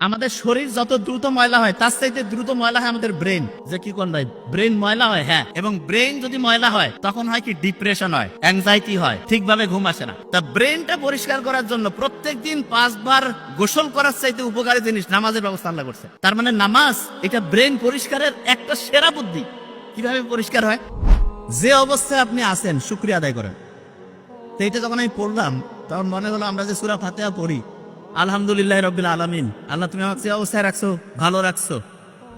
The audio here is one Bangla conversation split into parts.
আমাদের শরীর যত দ্রুত ময়লা হয়, তার চাইতে দ্রুত ময়লা হয় আমাদের ব্রেন। যে কি কোন ভাই? ব্রেন ময়লা হয় হ্যাঁ। এবং ব্রেন যদি ময়লা হয়, তখন হয় কি? ডিপ্রেশন হয় অ্যাংজাইটি হয়, ঠিকভাবে ঘুম আসে না। তা ব্রেনটা পরিষ্কার করার জন্য প্রত্যেক দিন পাঁচবার গোসল করার চাইতে উপকারী জিনিস নামাজের ব্যবস্থা আল্লাহ করছে। তার মানে নামাজ, এটা ব্রেন পরিষ্কারের একটা সেরা বুদ্ধি। কীভাবে পরিষ্কার হয়? যে অবস্থায় আপনি আছেন, শুক্রিয়া আদায় করেন। তো এটা যখন আমি পড়লাম, তখন মনে হলো আমরা যে সুরা ফাতেহা পড়ি আলহামদুলিল্লাহ রবিল আলমিন। আল্লাহ তুমি আমাকে অবস্থায় রাখছো, ভালো রাখছো।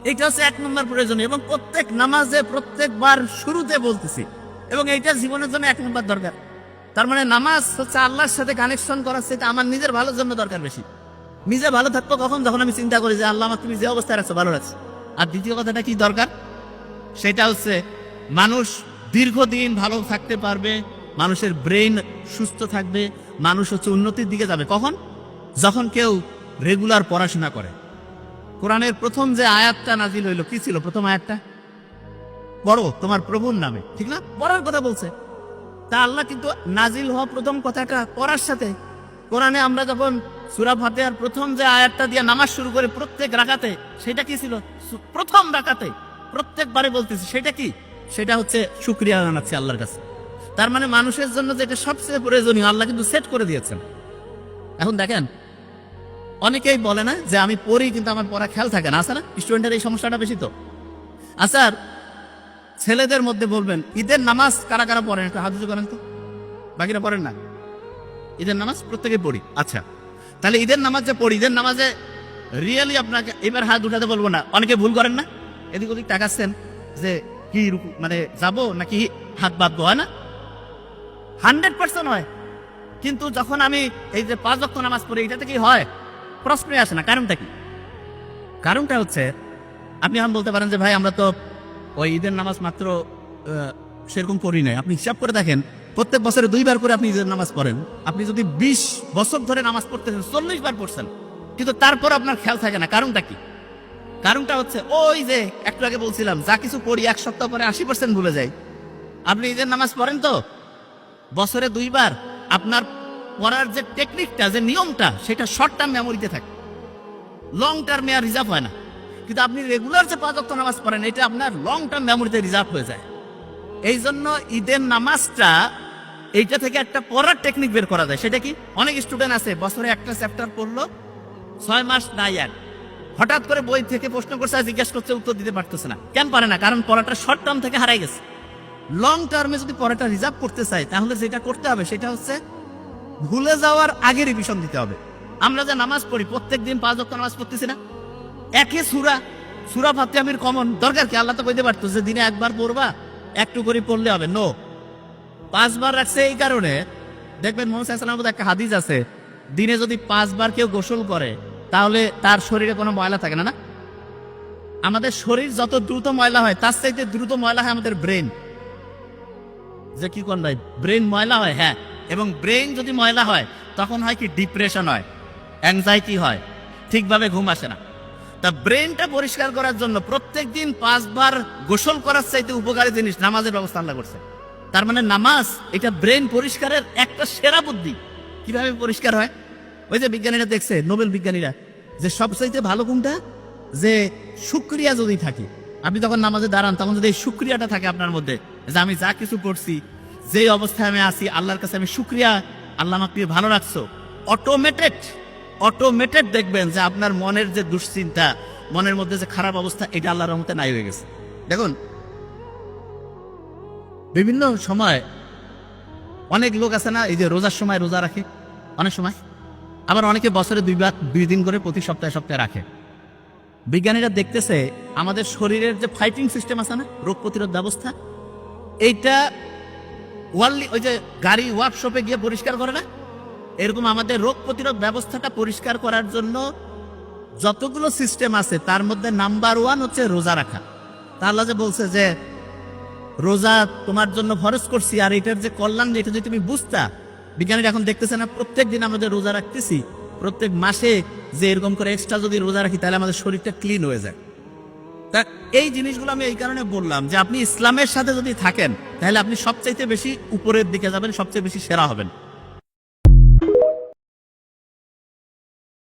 এটা হচ্ছে এক নম্বর প্রয়োজনীয় এবং প্রত্যেক নামাজে প্রত্যেকবার শুরুতে বলতেছি। এবং এইটা জীবনের জন্য এক নম্বর দরকার। তার মানে নামাজ হচ্ছে আল্লাহর সাথে কানেকশন করার সেটা আমার নিজের ভালোর জন্য দরকার বেশি। নিজে ভালো থাকব কখন? যখন আমি চিন্তা করি যে আল্লাহ আমার তুমি যে অবস্থায় রাখছো, ভালো রাখছো। আর দ্বিতীয় কথাটা কি দরকার? সেটা হচ্ছে মানুষ দীর্ঘদিন ভালো থাকতে পারবে, মানুষের ব্রেন সুস্থ থাকবে, মানুষ হচ্ছে উন্নতির দিকে যাবে। কখন? যখন কেউ রেগুলার পড়াশোনা করে। কোরআনের প্রথম যে আয়াতটা নাজিল হইল, কি ছিল প্রথম আয়াতটা? বড়, তোমার প্রভুর নামে, ঠিক না? পড়ার কথা বলছে। তা আল্লাহ কিন্তু নাজিল হওয়া প্রথম কথাটা পড়ার সাথে। কোরআনে আমরা যখন সুরা ফাতেহার প্রথম যে আয়াতটা দিয়ে নামাজ শুরু করে প্রত্যেক রাকাতে, সেটা কি ছিল? প্রথম রাকাতে প্রত্যেকবারে বলতেছি, সেটা কি? সেটা হচ্ছে শুক্রিয়া জানাচ্ছি আল্লাহর কাছে। তার মানে মানুষের জন্য যেটা সবচেয়ে প্রয়োজনীয়, আল্লাহ কিন্তু সেট করে দিয়েছেন। এখন দেখেন অনেকেই বলে না যে আমি পড়ি, কিন্তু আমার পড়া খেয়াল থাকে না। আছে না, স্টুডেন্টের এই সমস্যাটা বেশি তো? আসার ছেলেদের মধ্যে বলবেন, ঈদের নামাজ কারা কারা পড়েন? একটু হাত করেন তো। বাকিরা পড়েন না? ঈদের নামাজ প্রত্যেকে পড়ি। আচ্ছা তাহলে ঈদের নামাজ যে পড়ি, ঈদের নামাজে রিয়েলি আপনাকে এবার হাত উঠাতে বলব না। অনেকে ভুল করেন না? এদিক ওদিক তাকাচ্ছেন যে কি মানে যাব নাকি হাত বাঁধবো, হয় না? হান্ড্রেড পার্সেন্ট হয়। কিন্তু যখন আমি এই যে পাঁচ লক্ষ নামাজ পড়ি, এটাতে কি হয়? প্রশ্নই আসে না। কারণটা কি? কারণটা হচ্ছে, আপনি এখন বলতে পারেন যে, ভাই, আমরা তো ওই ঈদের নামাজ মাত্র সেরকম করি নাই। আপনি হিসাব করে দেখেন, প্রত্যেক বছরে দুইবার করে আপনি ঈদের নামাজ পড়েন। আপনি যদি বিশ বছর ধরে নামাজ পড়তেছেন, চল্লিশ বার পড়ছেন, কিন্তু তারপর আপনার খেয়াল থাকে না। কারণটা কি? কারণটা হচ্ছে, ওই যে একটু আগে বলছিলাম, যা কিছু পড়ি এক সপ্তাহ পরে আশি পার্সেন্ট ভুলে যাই। আপনি ঈদের নামাজ পড়েন তো? বছরে দুইবার, আপনার পড়ার যে টেকনিকটা যে নিয়মটা, সেটা শর্ট টার্ম মেমোরিতে থাকে। লং টার্মে আর রিজার্ভ হয় না। কিন্তু আপনি রেগুলার যে পাঁচ অক্ট নামাজ পড়েন, এটা আপনার লং টার্ম মেমোরিতে রিজার্ভ হয়ে যায়। এই জন্য ঈদের নামাজটা, এইটা থেকে একটা পড়ার টেকনিক বের করা যায়। সেটা কি? অনেক স্টুডেন্ট আছে, বছরে একটা চ্যাপ্টার পড়ল, ছয় মাস নাই আর। হঠাৎ করে বই থেকে প্রশ্ন করছে, আর জিজ্ঞাসা করছে, উত্তর দিতে পারতেছে না। কেন পারে না? কারণ পড়াটা শর্ট টার্ম থেকে হারাই গেছে। লং টার্মে যদি পড়াটা রিজার্ভ করতে চাই তাহলে যেটা করতে হবে, সেটা হচ্ছে ভুলে যাওয়ার আগে রিভিশন দিতে হবে। আমরা যে নামাজ পড়ি প্রত্যেক দিন পাঁচ অক্ট নামাজ পড়তেছি না। একে সুরা সুরা ফাতে আমির কমন দরকার কি? আল্লাহ তো কইতে পারতো যে দিনে একবার পড়বা, একটু করে পড়লে হবে। নো পাঁচবার রাখছে এই কারণে, দেখবেন মোহাম্মদ একটা হাদিস আছে, দিনে যদি পাঁচবার কেউ গোসল করে, তাহলে তার শরীরে কোনো ময়লা থাকে না না? আমাদের শরীর যত দ্রুত ময়লা হয়, তার চাইতে দ্রুত ময়লা হয় আমাদের ব্রেন। যে কি কোন ভাই? ব্রেন ময়লা হয় হ্যাঁ। এবং ব্রেন যদি ময়লা হয়, তখন হয় কি ডিপ্রেশন হয় অ্যাংজাইটি হয়, ঠিকভাবে ঘুম আসে না। তা ব্রেনটা পরিষ্কার করার জন্য প্রত্যেক দিন পাঁচবার গোসল করার চাইতে উপকারী জিনিস নামাজের ব্যবস্থা আল্লাহ করছে। তার মানে নামাজ, এটা ব্রেন পরিষ্কারের একটা সেরা বুদ্ধি। কীভাবে পরিষ্কার হয়? ওই যে বিজ্ঞানীরা দেখছে, নোবেল বিজ্ঞানীরা, যে সবচাইতে ভালো কোনটা? যে শুক্রিয়া যদি থাকে, আপনি যখন নামাজে দাঁড়ান, তখন যদি এই শুক্রিয়াটা থাকে আপনার মধ্যে, যে আমি যা কিছু করছি যে অবস্থায় আমি আছি, আল্লাহর কাছে আমি শুক্রিয়া। আল্লাহ আমাকে ভালো রাখছো। অটোমেটেড অটোমেটেড দেখবেন যে আপনার মনের যে দুশ্চিন্তা, মনের মধ্যে যে খারাপ অবস্থা, এটা আল্লাহর রহমতে নাই হয়ে গেছে। দেখুন, বিভিন্ন সময় অনেক লোক আছে না, এই যে রোজার সময় রোজা রাখে, অনেক সময়। আবার অনেকে বছরে দুইবার দুই দিন করে প্রতি সপ্তাহে সপ্তাহে রাখে। বিজ্ঞানীরা দেখতেছে, আমাদের শরীরের যে ফাইটিং সিস্টেম আছে না, রোগ প্রতিরোধ ব্যবস্থা, এইটা ওয়ার্ল্ড ওই যে গাড়ি ওয়ার্কশপে গিয়ে পরিষ্কার করে না? এরকম আমাদের রোগ প্রতিরোধ ব্যবস্থাটা পরিষ্কার করার জন্য যতগুলো সিস্টেম আছে, তার মধ্যে নাম্বার ওয়ান হচ্ছে রোজা রাখা। তাহলে যে বলছে যে, রোজা তোমার জন্য ফরজ করছি, আর এটার যে কল্যাণ, এটা যদি তুমি বুঝতা। বিজ্ঞানীরা এখন দেখতেছে না প্রত্যেক দিন আমাদের রোজা রাখতেছি, প্রত্যেক মাসে যে এরকম করে এক্সট্রা যদি রোজা রাখি, তাহলে আমাদের শরীরটা ক্লিন হয়ে যায়। তা এই জিনিসগুলো আমি এই কারণে বললাম যে আপনি ইসলামের সাথে যদি থাকেন, তাহলে আপনি সবচাইতে বেশি উপরের দিকে যাবেন, সবচেয়ে বেশি সেরা হবেন।